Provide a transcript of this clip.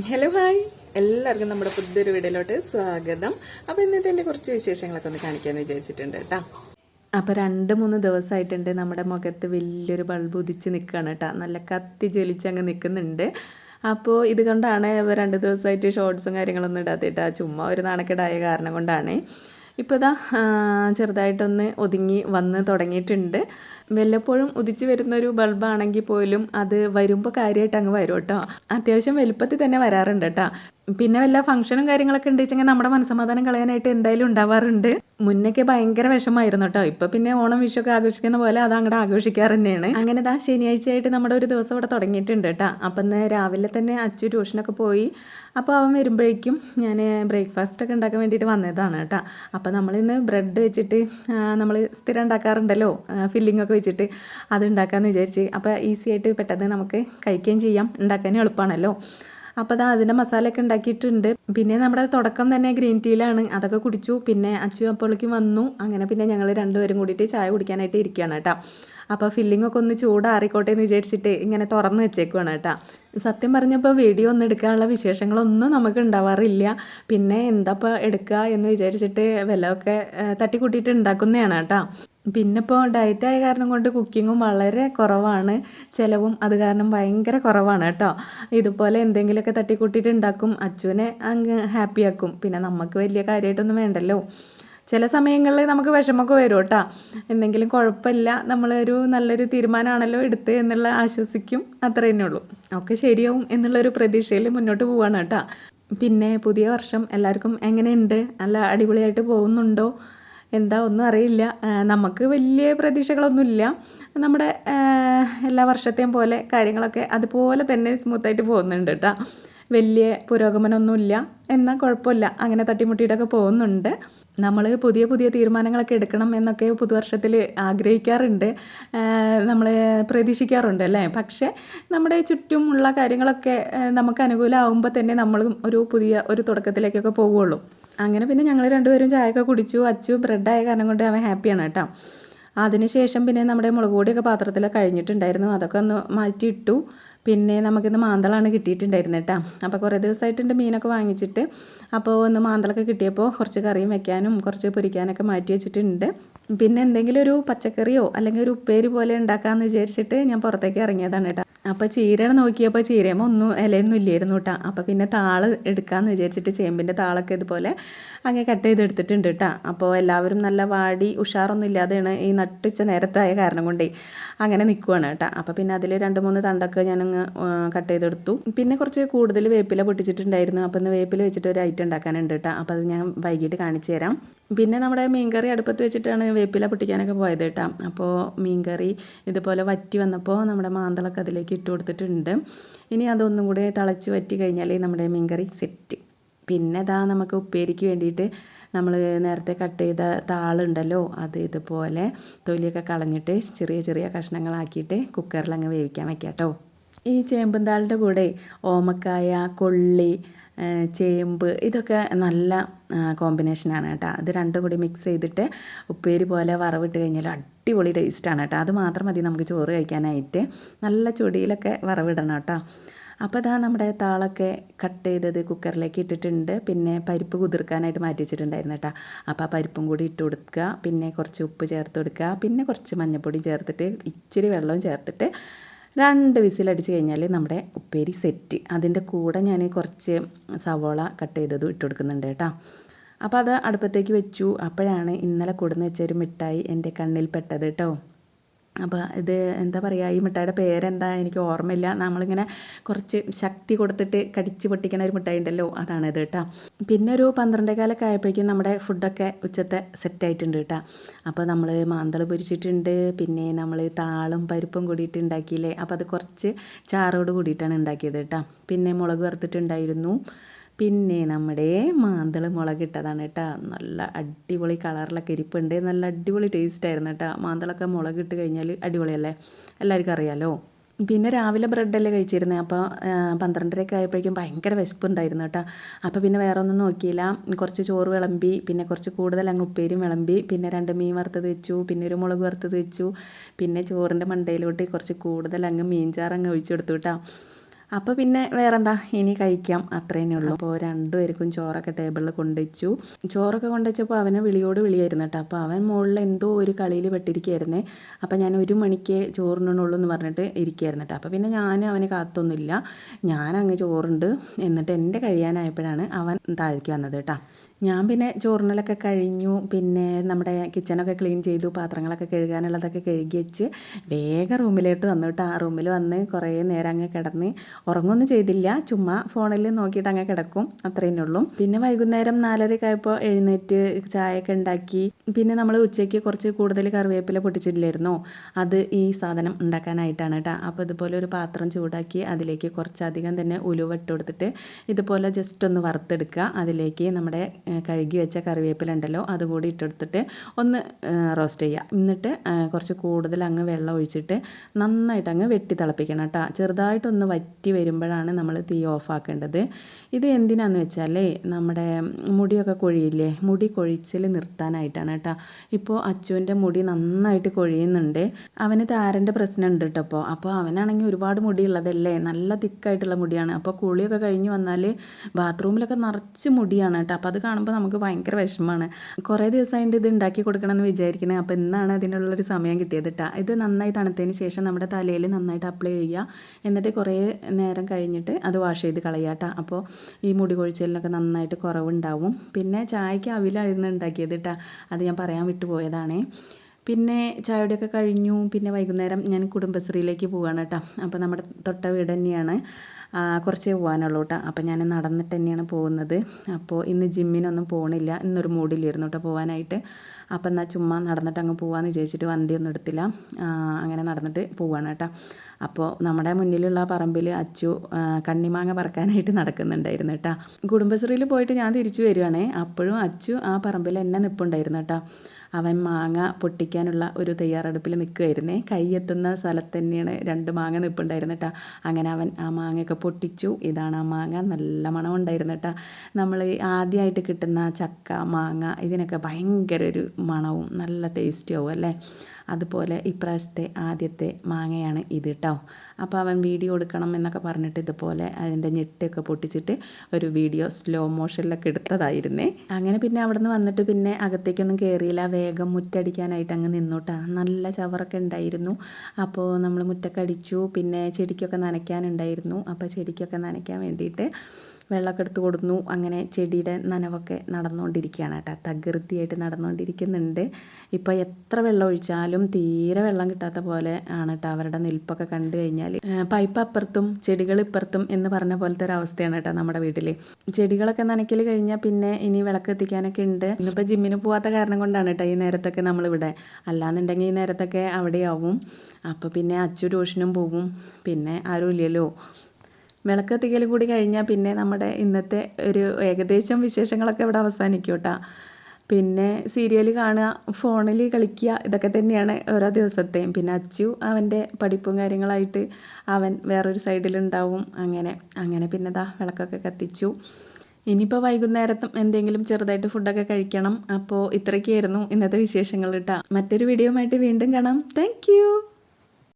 Hello hi എല്ലാവർക്കും നമ്മുടെ പുതിയൊരു വീഡിയോയിലോട്ട് സ്വാഗതം. അപ്പോൾ ഇന്നത്തെ എന്റെ കുറച്ച് വിശേഷങ്ങളൊക്കെ ഒന്ന് കാണിക്കാമെന്ന് വിചാരിച്ചിട്ടുണ്ട് കേട്ടോ. അപ്പോൾ രണ്ട് മൂന്ന് ദിവസമായിട്ടുണ്ട് നമ്മുടെ മുഖത്ത് വലിയൊരു ബൾബ് ഉദിച്ച് നിൽക്കുകയാണ് കേട്ടോ. നല്ല കത്തി ജ്വലിച്ച് അങ്ങ് നിൽക്കുന്നുണ്ട് അപ്പോൾ ഇത് കൊണ്ടാണ് രണ്ട് ദിവസമായിട്ട് ഷോർട്സും കാര്യങ്ങളൊന്നും ഇടാത്തിട്ടാ ചുമ്മാ ഒരു നാണക്കേടായ കാരണം കൊണ്ടാണ്. ഇപ്പോൾ ഇതാ ചെറുതായിട്ടൊന്ന് ഒതുങ്ങി വന്ന് തുടങ്ങിയിട്ടുണ്ട്. വല്ലപ്പോഴും ഉദിച്ച് വരുന്നൊരു ബൾബാണെങ്കിൽ പോലും അത് വരുമ്പോൾ കാര്യമായിട്ട് അങ്ങ് വരും കേട്ടോ. അത്യാവശ്യം വലുപ്പത്തിൽ തന്നെ വരാറുണ്ട് കേട്ടോ. പിന്നെ വല്ല ഫംഗ്ഷനും കാര്യങ്ങളൊക്കെ ഉണ്ടെച്ചെങ്കിൽ നമ്മുടെ മനസ്സമാധാനം കളയാനായിട്ട് എന്തായാലും ഉണ്ടാവാറുണ്ട്. മുന്നൊക്കെ ഭയങ്കര വിഷമായിരുന്നു കേട്ടോ. ഇപ്പം പിന്നെ ഓണം വിഷുവൊക്കെ ആഘോഷിക്കുന്ന പോലെ അത് അങ്ങോട്ട് ആഘോഷിക്കാറ് തന്നെയാണ്. അങ്ങനെ ആ ശനിയാഴ്ചയായിട്ട് നമ്മുടെ ഒരു ദിവസം ഇവിടെ തുടങ്ങിയിട്ടുണ്ട് കേട്ടോ. അപ്പം രാവിലെ തന്നെ അച്ചു ട്യൂഷനൊക്കെ പോയി അപ്പോൾ അവൻ വരുമ്പോഴേക്കും ഞാൻ ബ്രേക്ക്ഫാസ്റ്റ് ഒക്കെ ഉണ്ടാക്കാൻ വേണ്ടിയിട്ട് വന്നതാണ് കേട്ടോ. അപ്പോൾ നമ്മളിന്ന് ബ്രെഡ് വെച്ചിട്ട് നമ്മൾ സ്ഥിരം ഉണ്ടാക്കാറുണ്ടല്ലോ ഫില്ലിംഗ് ഒക്കെ വെച്ചിട്ട് അത് ഉണ്ടാക്കാമെന്ന് വിചാരിച്ച്. അപ്പോൾ ഈസി ആയിട്ട് പെട്ടെന്ന് നമുക്ക് കഴിക്കുകയും ചെയ്യാം. ഉണ്ടാക്കാനും എളുപ്പമാണല്ലോ. അപ്പോൾ അതാ അതിന്റെ മസാലയൊക്കെ ഉണ്ടാക്കിയിട്ടുണ്ട്. പിന്നെ നമ്മുടെ തുടക്കം തന്നെ ഗ്രീൻ ടീയിലാണ്. അതൊക്കെ കുടിച്ചു. പിന്നെ അച്ചു അപ്പോളേക്കും വന്നു. അങ്ങനെ പിന്നെ ഞങ്ങൾ രണ്ടുപേരും കൂടിയിട്ട് ചായ കുടിക്കാനായിട്ട് ഇരിക്കുകയാണ് കേട്ടോ. അപ്പോൾ ഫില്ലിംഗ് ഒക്കെ ഒന്ന് ചൂടാറിക്കോട്ടെ എന്ന് വിചാരിച്ചിട്ട് ഇങ്ങനെ തുറന്ന് വെച്ചേക്കുവാണ് കേട്ടോ. സത്യം പറഞ്ഞപ്പോൾ വീഡിയോ ഒന്നും എടുക്കാനുള്ള വിശേഷങ്ങളൊന്നും നമുക്ക് ഉണ്ടാവാറില്ല. പിന്നെ എന്താപ്പോൾ എടുക്കുക എന്ന് വിചാരിച്ചിട്ട് വിലമൊക്കെ തട്ടിക്കൂട്ടിയിട്ട് ഉണ്ടാക്കുന്നതാണ് കേട്ടോ. പിന്നെ ഇപ്പോൾ ഡയറ്റ് ആയ കാരണം കൊണ്ട് കുക്കിങ്ങും വളരെ കുറവാണ്. ചിലവും അത് കാരണം ഭയങ്കര കുറവാണ് കേട്ടോ. ഇതുപോലെ എന്തെങ്കിലുമൊക്കെ തട്ടിക്കൂട്ടിയിട്ട് ഉണ്ടാക്കും അച്ചുവിനെ അങ്ങ് ഹാപ്പിയാക്കും പിന്നെ നമുക്ക് വലിയ കാര്യമായിട്ടൊന്നും വേണ്ടല്ലോ. ചില സമയങ്ങളിൽ നമുക്ക് വിഷമമൊക്കെ വരും കേട്ടോ. എന്തെങ്കിലും കുഴപ്പമില്ല നമ്മളൊരു നല്ലൊരു തീരുമാനമാണല്ലോ എടുത്ത് എന്നുള്ള ആശ്വസിക്കും അത്ര തന്നെ ഉള്ളൂ. ഒക്കെ ശരിയാവും എന്നുള്ളൊരു പ്രതീക്ഷയിൽ മുന്നോട്ട് പോവാണ് കേട്ടോ. പിന്നെ പുതിയ വർഷം എല്ലാവർക്കും എങ്ങനെയുണ്ട്? നല്ല അടിപൊളിയായിട്ട് പോകുന്നുണ്ടോ? എന്താ ഒന്നും അറിയില്ല. നമുക്ക് വലിയ പ്രതീക്ഷകളൊന്നുമില്ല. നമ്മുടെ എല്ലാ വർഷത്തെയും പോലെ കാര്യങ്ങളൊക്കെ അതുപോലെ തന്നെ സ്മൂത്തായിട്ട് പോകുന്നുണ്ട് കേട്ടോ. വലിയ പുരോഗമനമൊന്നുമില്ല. എന്നാൽ കുഴപ്പമില്ല. അങ്ങനെ തട്ടിമുട്ടിയിട്ടൊക്കെ പോകുന്നുണ്ട്. നമ്മൾ പുതിയ പുതിയ തീരുമാനങ്ങളൊക്കെ എടുക്കണം എന്നൊക്കെ പുതുവർഷത്തിൽ ആഗ്രഹിക്കാറുണ്ട്. നമ്മൾ പ്രതീക്ഷിക്കാറുണ്ട് അല്ലേ? പക്ഷേ നമ്മുടെ ചുറ്റുമുള്ള കാര്യങ്ങളൊക്കെ നമുക്ക് അനുകൂലമാകുമ്പോൾ തന്നെ നമ്മളും ഒരു പുതിയ ഒരു തുടക്കത്തിലേക്കൊക്കെ പോവുള്ളൂ അങ്ങനെ പിന്നെ ഞങ്ങൾ രണ്ടുപേരും ചായയൊക്കെ കുടിച്ചു അച്ചു ബ്രെഡായ കാരണം കൊണ്ട് അവൻ ഹാപ്പിയാണ് കേട്ടോ. അതിനുശേഷം പിന്നെ നമ്മുടെ മുളക് പൊടിയൊക്കെ പാത്രത്തിൽ കഴിഞ്ഞിട്ടുണ്ടായിരുന്നു. അതൊക്കെ ഒന്ന് മാറ്റിയിട്ടു. പിന്നെ നമുക്കിന്ന് മാന്തളാണ് കിട്ടിയിട്ടുണ്ടായിരുന്നത് കേട്ടോ അപ്പോൾ കുറേ ദിവസമായിട്ടുണ്ട് മീനൊക്കെ വാങ്ങിച്ചിട്ട്. അപ്പോൾ ഒന്ന് മാന്തളൊക്കെ കിട്ടിയപ്പോൾ കുറച്ച് കറിയും വെക്കാനും കുറച്ച് പൊരിക്കാനൊക്കെ മാറ്റി വെച്ചിട്ടുണ്ട്. പിന്നെ എന്തെങ്കിലും ഒരു പച്ചക്കറിയോ അല്ലെങ്കിൽ ഒരു ഉപ്പേരി പോലെ ഉണ്ടാക്കാമെന്ന് വിചാരിച്ചിട്ട് ഞാൻ പുറത്തേക്ക് ഇറങ്ങിയതാണ് കേട്ടോ അപ്പോൾ ചീരയാണ് നോക്കിയപ്പോൾ ചീരയുമ്പോൾ ഒന്നും ഇലയൊന്നും ഇല്ലായിരുന്നു കേട്ടോ അപ്പോൾ പിന്നെ താൾ എടുക്കാമെന്ന് വിചാരിച്ചിട്ട് ചേമ്പിന്റെ താളൊക്കെ ഇതുപോലെ അങ്ങനെ കട്ട് ചെയ്തെടുത്തിട്ടുണ്ട് കേട്ടോ അപ്പോൾ എല്ലാവരും നല്ല വാടി ഉഷാറൊന്നും ഇല്ലാതെയാണ് ഈ നട്ടിച്ച നേരത്തായ കാരണം കൊണ്ടേ അങ്ങനെ നിൽക്കുവാണ് കേട്ടോ അപ്പോൾ പിന്നെ അതിൽ രണ്ട് മൂന്ന് തണ്ടൊക്കെ ഞാനങ്ങ് കട്ട് ചെയ്തെടുത്തു. പിന്നെ കുറച്ച് കൂടുതൽ വേപ്പില പൊട്ടിച്ചിട്ടുണ്ടായിരുന്നു. അപ്പോൾ ഇന്ന് വേപ്പില വെച്ചിട്ട് ഒരു ഐറ്റം ഉണ്ടാക്കാനുണ്ട് കേട്ടോ അപ്പോൾ അത് ഞാൻ വൈകിട്ട് കാണിച്ചു തരാം പിന്നെ നമ്മുടെ മീൻകറി അടുപ്പത്ത് വെച്ചിട്ടാണ് വേപ്പില പൊട്ടിക്കാനൊക്കെ പോയത് കേട്ടോ. അപ്പോൾ മീൻകറി ഇതുപോലെ വറ്റി വന്നപ്പോൾ നമ്മുടെ മാന്തളൊക്കെ അതിലേക്ക് ഇട്ട് കൊടുത്തിട്ടുണ്ട്. ഇനി അതൊന്നും കൂടെ തിളച്ച് വറ്റി കഴിഞ്ഞാൽ നമ്മുടെ മീൻകറി സെറ്റ്. പിന്നെ ഇതാ നമുക്ക് ഉപ്പേരിക്ക് വേണ്ടിയിട്ട് നമ്മൾ നേരത്തെ കട്ട് ചെയ്ത താളുണ്ടല്ലോ അത് ഇതുപോലെ തൊലിയൊക്കെ കളഞ്ഞിട്ട് ചെറിയ ചെറിയ കഷ്ണങ്ങളാക്കിയിട്ട് കുക്കറിൽ അങ്ങ് വേവിക്കാൻ വെക്കാം കേട്ടോ ഈ ചേമ്പും താളിന്റെ കൂടെ ഓമക്കായ കൊള്ളി ചേമ്പ് ഇതൊക്കെ നല്ല കോമ്പിനേഷനാണ് കേട്ടോ. ഇത് രണ്ടും കൂടി മിക്സ് ചെയ്തിട്ട് ഉപ്പേരി പോലെ വറവിട്ട് കഴിഞ്ഞാൽ അടിപൊളി ടേസ്റ്റാണ് കേട്ടോ. അത് മാത്രം മതി നമുക്ക് ചോറ് കഴിക്കാനായിട്ട്. നല്ല ചൊടിയിലൊക്കെ വറവിടണം കേട്ടോ. അപ്പോൾ ഇതാ നമ്മുടെ താളൊക്കെ കട്ട് ചെയ്തത് കുക്കറിലേക്ക് ഇട്ടിട്ടുണ്ട്. പിന്നെ പരിപ്പ് കുതിർക്കാനായിട്ട് മാറ്റി വെച്ചിട്ടുണ്ടായിരുന്നു കേട്ടോ. അപ്പോൾ ആ പരിപ്പും കൂടി ഇട്ട് കൊടുക്കുക. പിന്നെ കുറച്ച് ഉപ്പ് ചേർത്ത് കൊടുക്കുക. പിന്നെ കുറച്ച് മഞ്ഞൾപ്പൊടി ചേർത്തിട്ട് ഇച്ചിരി വെള്ളവും ചേർത്തിട്ട് രണ്ട് വിസിലടിച്ച് കഴിഞ്ഞാൽ നമ്മുടെ ഉപ്പേരി സെറ്റ്. അതിന്റെ കൂടെ ഞാൻ കുറച്ച് സവോള കട്ട് ചെയ്തതും ഇട്ട് കൊടുക്കുന്നുണ്ട് കേട്ടോ. അപ്പോൾ അത് അടുപ്പത്തേക്ക് വെച്ചു. അപ്പോഴാണ് ഇന്നലെ കൊടുന്ന് വെച്ചൊരു മിഠായി എന്റെ കണ്ണിൽ പെട്ടത് കേട്ടോ. അപ്പോൾ ഇത് എന്താ പറയുക ഈ മിഠായിയുടെ പേരെന്താ എനിക്ക് ഓർമ്മയില്ല. നമ്മളിങ്ങനെ കുറച്ച് ശക്തി കൊടുത്തിട്ട് കടിച്ച് പൊട്ടിക്കണ ഒരു മിഠായി ഉണ്ടല്ലോ അതാണ് ഇത് കേട്ടോ പിന്നെ ഒരു പന്ത്രണ്ടേ കാലൊക്കെ ആയപ്പോഴേക്കും നമ്മുടെ ഫുഡൊക്കെ ഉച്ചത്തെ സെറ്റായിട്ടുണ്ട് കേട്ടോ അപ്പോൾ നമ്മൾ മാന്തൾ പൊരിച്ചിട്ടുണ്ട് പിന്നെ നമ്മൾ താളും പരിപ്പും കൂടിയിട്ട് ഉണ്ടാക്കിയില്ലേ അപ്പോൾ അത് കുറച്ച് ചാറോട് കൂടിയിട്ടാണ് ഉണ്ടാക്കിയത് കേട്ടോ പിന്നെ മുളക് വറുത്തിട്ടുണ്ടായിരുന്നു. പിന്നെ നമ്മുടെ മാന്തൾ മുളകിട്ടതാണ് കേട്ടോ. നല്ല അടിപൊളി കളറിലൊക്കെ ഇരിപ്പുണ്ട്. നല്ല അടിപൊളി ടേസ്റ്റ് ആയിരുന്നു കേട്ടോ. മാന്തളൊക്കെ മുളകിട്ട് കഴിഞ്ഞാൽ അടിപൊളിയല്ലേ? എല്ലാവർക്കും അറിയാലോ? പിന്നെ രാവിലെ ബ്രെഡല്ലേ കഴിച്ചിരുന്നത് അപ്പോൾ പന്ത്രണ്ടരയൊക്കെ ആയപ്പോഴേക്കും ഭയങ്കര വിശപ്പുണ്ടായിരുന്നു കേട്ടോ. അപ്പോൾ പിന്നെ വേറെ ഒന്നും നോക്കിയില്ല. കുറച്ച് ചോറ് വിളമ്പി പിന്നെ കുറച്ച് കൂടുതൽ അങ്ങ് ഉപ്പേരും വിളമ്പി പിന്നെ രണ്ട് മീൻ വറുത്തത് വെച്ചു പിന്നെ ഒരു മുളക് വറുത്തത് വെച്ചു പിന്നെ ചോറിന്റെ മണ്ടയിലോട്ട് കുറച്ച് കൂടുതൽ അങ്ങ് മീൻചാറ് അങ്ങ് ഒഴിച്ചു കൊടുത്തു കേട്ടോ. അപ്പോൾ പിന്നെ വേറെന്താ? ഇനി കഴിക്കാം. അത്രേനേ ഉള്ളൂ. അപ്പോൾ രണ്ടുപേർക്കും ചോറൊക്കെ ടേബിളിൽ കൊണ്ടുവച്ചു. ചോറൊക്കെ കൊണ്ടുവച്ചപ്പോൾ അവന് വിളിയോട് വിളിയായിരുന്നു കേട്ടോ. അപ്പോൾ അവൻ മുകളിൽ എന്തോ ഒരു കളിയിൽ പെട്ടിരിക്കുകയായിരുന്നേ അപ്പോൾ ഞാൻ ഒരു മണിക്ക് ചോറിനുള്ളൂ എന്ന് പറഞ്ഞിട്ട് ഇരിക്കുകയായിരുന്നു കേട്ടോ. അപ്പോൾ പിന്നെ ഞാൻ അവനെ കാത്തൊന്നുമില്ല. ഞാൻ അങ്ങ് ചോറുണ്ട്. എന്നിട്ട് എന്റെ കഴിയാനായപ്പോഴാണ് അവൻ താഴേക്ക് വന്നത് കേട്ടോ. ഞാൻ പിന്നെ ചോറിനലൊക്കെ കഴിഞ്ഞു. പിന്നെ നമ്മുടെ കിച്ചണൊക്കെ ക്ലീൻ ചെയ്തു. പാത്രങ്ങളൊക്കെ കഴുകാനുള്ളതൊക്കെ കഴുകി വെച്ച് വേഗം റൂമിലോട്ട് വന്നു കേട്ടോ ആ റൂമിൽ വന്ന് കുറേ നേരം അങ്ങ് കിടന്ന് ഉറങ്ങൊന്നും ചെയ്തില്ല. ചുമ്മാ ഫോണിൽ നോക്കിയിട്ട് അങ്ങ് കിടക്കും. അത്രയേ ഉള്ളൂ. പിന്നെ വൈകുന്നേരം നാലരയൊക്കെ ആയപ്പോൾ എഴുന്നേറ്റ് ചായയൊക്കെ ഉണ്ടാക്കി. പിന്നെ നമ്മൾ ഉച്ചയ്ക്ക് കുറച്ച് കൂടുതൽ കറിവേപ്പില പൊട്ടിച്ചില്ലായിരുന്നോ അത് ഈ സാധനം ഉണ്ടാക്കാനായിട്ടാണ് കേട്ടോ അപ്പോൾ ഇതുപോലെ ഒരു പാത്രം ചൂടാക്കി അതിലേക്ക് കുറച്ചധികം തന്നെ ഉലുവ ഇട്ട് കൊടുത്തിട്ട് ഇതുപോലെ ജസ്റ്റ് ഒന്ന് വറുത്തെടുക്കുക. അതിലേക്ക് നമ്മുടെ കഴുകി വെച്ച കറിവേപ്പില ഉണ്ടല്ലോ അതുകൂടി ഇട്ടെടുത്തിട്ട് ഒന്ന് റോസ്റ്റ് ചെയ്യുക എന്നിട്ട് കുറച്ച് കൂടുതൽ അങ്ങ് വെള്ളം ഒഴിച്ചിട്ട് നന്നായിട്ട് അങ്ങ് വെട്ടി തിളപ്പിക്കണം കേട്ടോ. ചെറുതായിട്ടൊന്ന് വറ്റി വരുമ്പോഴാണ് നമ്മൾ തീ ഓഫാക്കേണ്ടത് ഇത് എന്തിനാന്ന് വെച്ചാലേ നമ്മുടെ മുടിയൊക്കെ കൊഴിയില്ലേ? മുടി കൊഴിച്ചിൽ നിർത്താനായിട്ടാണ് കേട്ടോ. ഇപ്പോൾ അച്ചുവിന്റെ മുടി നന്നായിട്ട് കൊഴിയുന്നുണ്ട്. അവന് താരന്റെ പ്രശ്നം ഉണ്ട് കേട്ടോ അപ്പോൾ അപ്പോൾ അവനാണെങ്കിൽ ഒരുപാട് മുടി ഉള്ളതല്ലേ നല്ല തിക്കായിട്ടുള്ള മുടിയാണ്. അപ്പോൾ കുളിയൊക്കെ കഴിഞ്ഞ് വന്നാൽ ബാത്റൂമിലൊക്കെ നിറച്ച് മുടിയാണ് കേട്ടോ. അപ്പോൾ അത് കാണുമ്പോൾ നമുക്ക് ഭയങ്കര വിഷമമാണ് കുറേ ദിവസമായിട്ട് ഇത് ഉണ്ടാക്കി കൊടുക്കണമെന്ന് വിചാരിക്കണേ. അപ്പോൾ ഇന്നാണ് അതിനുള്ളൊരു സമയം കിട്ടിയത് കേട്ടോ ഇത് നന്നായി തണുത്തതിന് ശേഷം നമ്മുടെ തലയിൽ നന്നായിട്ട് അപ്ലൈ ചെയ്യുക. എന്നിട്ട് കുറേ നേരം കഴിഞ്ഞിട്ട് അത് വാഷ് ചെയ്ത് കളയുക കേട്ടോ അപ്പോൾ ഈ മുടി കൊഴിച്ചിലിനൊക്കെ നന്നായിട്ട് കുറവുണ്ടാവും. പിന്നെ ചായക്ക് അവിലായിരുന്നു ഉണ്ടാക്കിയത് കേട്ടോ അത് ഞാൻ പറയാൻ വിട്ടുപോയതാണേ. പിന്നെ ചായയുടെയൊക്കെ കഴിഞ്ഞു. പിന്നെ വൈകുന്നേരം ഞാൻ കുടുംബശ്രീയിലേക്ക് പോവുകയാണ് കേട്ടോ അപ്പോൾ നമ്മുടെ തൊട്ട വീട് തന്നെയാണ്. കുറച്ചേ പോകാനുള്ളൂ കേട്ടോ അപ്പോൾ ഞാൻ നടന്നിട്ട് തന്നെയാണ് പോകുന്നത്. അപ്പോൾ ഇന്ന് ജിമ്മിനൊന്നും പോകണില്ല ഇന്നൊരു മൂഡിലായിരുന്നു കേട്ടോ പോകാനായിട്ട് അപ്പോൾ എന്നാൽ ചുമ്മാ നടന്നിട്ട് അങ്ങ് പോകാമെന്ന് വിചാരിച്ചിട്ട് വണ്ടിയൊന്നും എടുത്തില്ല. അങ്ങനെ നടന്നിട്ട് പോവാണ് കേട്ടോ അപ്പോൾ നമ്മുടെ മുന്നിലുള്ള പറമ്പിൽ അച്ചു കണ്ണിമാങ്ങ പറക്കാനായിട്ട് നടക്കുന്നുണ്ടായിരുന്നു കേട്ടോ കുടുംബശ്രീയിൽ പോയിട്ട് ഞാൻ തിരിച്ചു വരികയാണേ അപ്പോഴും അച്ചു ആ പറമ്പിൽ എന്നെ നിൽപ്പുണ്ടായിരുന്നു കേട്ടോ അവൻ മാങ്ങ പൊട്ടിക്കാനുള്ള ഒരു തയ്യാറെടുപ്പിൽ നിൽക്കുമായിരുന്നേ കൈയെത്തുന്ന സ്ഥലത്ത് തന്നെയാണ് രണ്ട് മാങ്ങ നിൽപ്പുണ്ടായിരുന്നു കേട്ടോ അങ്ങനെ അവൻ ആ മാങ്ങയൊക്കെ പൊട്ടിച്ചു. ഇതാണ് ആ മാങ്ങ. നല്ല മണം ഉണ്ടായിരുന്നു കേട്ടോ നമ്മൾ ആദ്യമായിട്ട് കിട്ടുന്ന ചക്ക മാങ്ങ ഇതിനൊക്കെ ഭയങ്കര ഒരു മണവും നല്ല ടേസ്റ്റും ആവും അല്ലേ? അതുപോലെ ഇപ്രാവശ്യത്തെ ആദ്യത്തെ മാങ്ങയാണ് ഇത് കേട്ടോ അപ്പോൾ അവൻ വീഡിയോ എടുക്കണം എന്നൊക്കെ പറഞ്ഞിട്ട് ഇതുപോലെ അതിന്റെ ഞെട്ടൊക്കെ പൊട്ടിച്ചിട്ട് ഒരു വീഡിയോ സ്ലോ മോഷനിലൊക്കെ എടുത്തതായിരുന്നേ. അങ്ങനെ പിന്നെ അവിടെ നിന്ന് വന്നിട്ട് പിന്നെ അകത്തേക്കൊന്നും കയറിയില്ല വേഗം മുറ്റടിക്കാനായിട്ട് അങ്ങ് നിന്നോട്ടാ. നല്ല ചവറൊക്കെ ഉണ്ടായിരുന്നു. അപ്പോൾ നമ്മൾ മുറ്റൊക്കെ അടിച്ചു. പിന്നെ ചെടിക്കൊക്കെ നനയ്ക്കാനുണ്ടായിരുന്നു. അപ്പോൾ ചെടിക്കൊക്കെ നനയ്ക്കാൻ വേണ്ടിയിട്ട് വെള്ളമൊക്കെ എടുത്ത് കൊടുന്നു. അങ്ങനെ ചെടിയുടെ നനവൊക്കെ നടന്നുകൊണ്ടിരിക്കുകയാണ് കേട്ടോ. തകൃതിയായിട്ട് നടന്നുകൊണ്ടിരിക്കുന്നുണ്ട്. ഇപ്പോൾ എത്ര വെള്ളം ഒഴിച്ചാലും തീരെ വെള്ളം കിട്ടാത്ത പോലെ ആണ് കേട്ടോ അവരുടെ നിൽപ്പൊക്കെ കണ്ടു കഴിഞ്ഞാൽ പൈപ്പ് അപ്പുറത്തും ചെടികൾ ഇപ്പുറത്തും എന്ന് പറഞ്ഞ പോലത്തെ ഒരു അവസ്ഥയാണ് കേട്ടോ നമ്മുടെ വീട്ടിൽ ചെടികളൊക്കെ നനയ്ക്കൽ കഴിഞ്ഞാൽ പിന്നെ ഇനി വിളക്ക് എത്തിക്കാനൊക്കെ ഉണ്ട്. ഇന്നിപ്പോൾ ജിമ്മിന് പോകാത്ത കാരണം കൊണ്ടാണ് കേട്ടോ ഈ നേരത്തൊക്കെ നമ്മളിവിടെ. അല്ലാന്നുണ്ടെങ്കിൽ ഈ നേരത്തൊക്കെ അവിടെയാവും. അപ്പോൾ പിന്നെ അച്ചു ട്യൂഷനും പോകും. പിന്നെ ആരും ഇല്ലല്ലോ വിളക്കത്തിക്കൽ കൂടി കഴിഞ്ഞാൽ പിന്നെ നമ്മുടെ ഇന്നത്തെ ഒരു ഏകദേശം വിശേഷങ്ങളൊക്കെ ഇവിടെ അവസാനിക്കും കേട്ടോ പിന്നെ സീരിയൽ കാണുക ഫോണിൽ കളിക്കുക ഇതൊക്കെ തന്നെയാണ് ഓരോ ദിവസത്തെയും. പിന്നെ അച്ചു അവന്റെ പഠിപ്പും കാര്യങ്ങളായിട്ട് അവൻ വേറൊരു സൈഡിലുണ്ടാവും. അങ്ങനെ അങ്ങനെ പിന്നെ ദാ വിളക്കൊക്കെ കത്തിച്ചു. ഇനിയിപ്പോൾ വൈകുന്നേരത്തും എന്തെങ്കിലും ചെറുതായിട്ട് ഫുഡൊക്കെ കഴിക്കണം. അപ്പോൾ ഇത്രയൊക്കെയായിരുന്നു ഇന്നത്തെ വിശേഷങ്ങൾ കേട്ടോ മറ്റൊരു വീഡിയോ ആയിട്ട് വീണ്ടും കാണാം. താങ്ക്